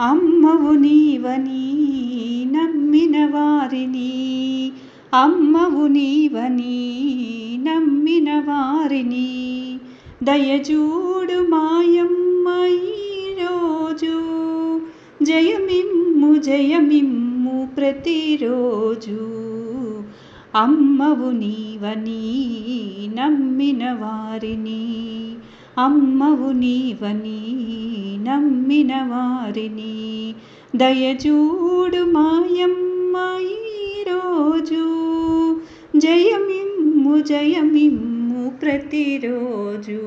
అమ్మవు నీవని నమ్మిన వారిని. అమ్మవు నీవని నమ్మిన వారిని. దయచూడు మాయమ్మ ఈరోజు. జయమిమ్ము జయమిమ్ము ప్రతిరోజు. అమ్మవు నీవని నమ్మిన వారిని. అమ్మవు నీవని నమ్మిన వారిని. దయచూడు మాయమ్మ ఈరోజు. జయమిమ్ము జయమిమ్ము ప్రతిరోజు.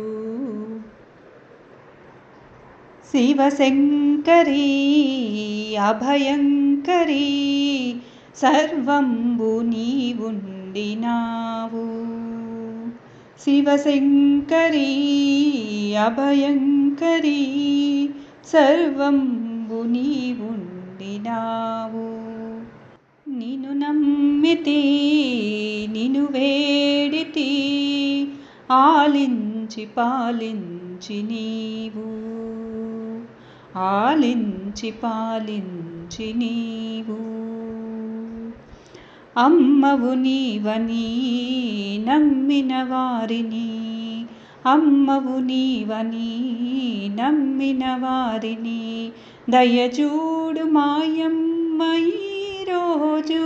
శివశంకరీ అభయంకరీ సర్వంబు నీవుండినావు. శివశంకరీ అభయంకరీ సర్వంబు నీవుండినావు నిను నమ్మితి నిను వేడితి ఆలించి పాలించి నీవు ఆలించి పాలించి నీవు అమ్మవు నీవని నమ్మిన వారిని అమ్మవు నీవని నమ్మిన వారిని దయచూడు మాయమ్మ ఈరోజు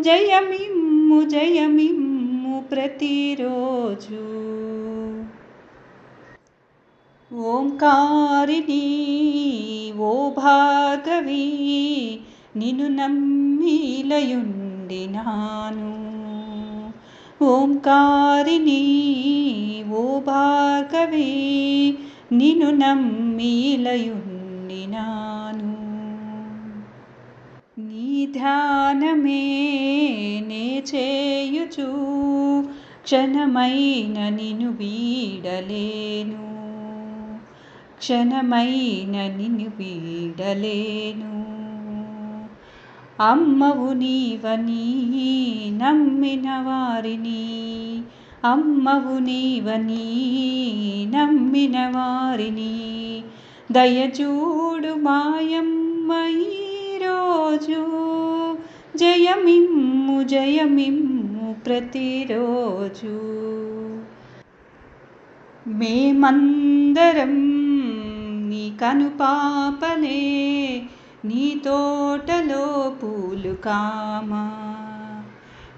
జయమిమ్ము జయమిమ్ము ప్రతిరోజు ఓంకారిణి ఓ భార్గవి నిన్ను నమ్మిలయుండినాను ఓంకారిణి ఓ భార్గవి నిను. నమ్మిలయుండినాను నీ ధ్యానమే నే చేయుచు క్షణమైన నిన్ను వీడలేను. క్షణమైన నిన్ను వీడలేను. అమ్మవు నీవని నమ్మిన వారిని. అమ్మవు నీవని నమ్మిన వారిని. దయచూడు మాయమ్మ ఈరోజు. జయమిమ్ము జయమిమ్ము ప్రతిరోజు. మేమందరం నీ కనుపాపలే. నీ తోటలో పూలు కామా.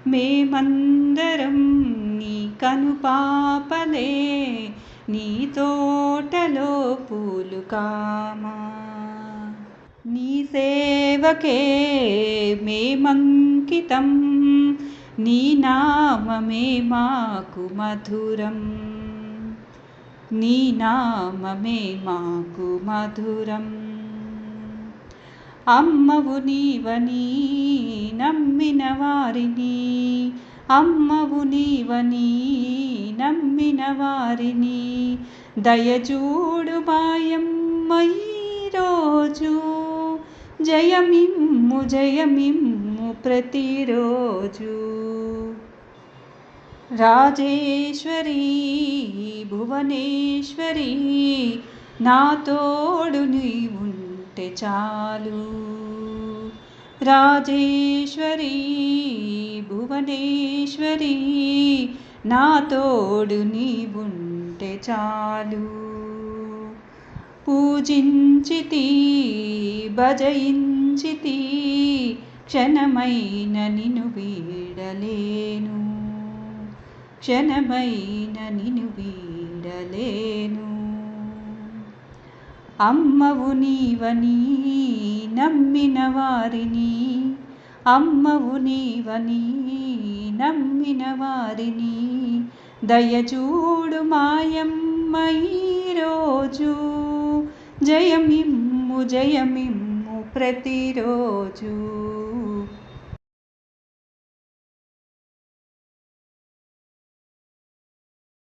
మేమందరం నీ కనుపాపలే నీ తోటలో పూలు కామా. నీ సేవకే మేమంకితం నీ నామమే మాకు మధురం. నీ నామమే మాకు మధురం. అమ్మవు నీవని నమ్మిన వారిని. అమ్మవు నీవని నమ్మిన వారిని. దయచూడు మాయమ్మ ఈరోజు. జయమిమ్ము జయమిమ్ము ప్రతిరోజు. రాజేశ్వరి భువనేశ్వరి నా తోడు నీవు ఉంటే చాలు. రాజేశ్వరి భువనేశ్వరి నా తోడు నీవుంటే చాలు. పూజించితి భజయించితి క్షణమైన నిను వీడలేను. క్షణమైన నిను వీడలేను. అమ్మవు నీవని నమ్మిన వారిని. అమ్మవు నీవని నమ్మిన వారిని. దయచూడు మాయమ్మ ఈరోజు. జయమిమ్ము జయమిమ్ము ప్రతిరోజు.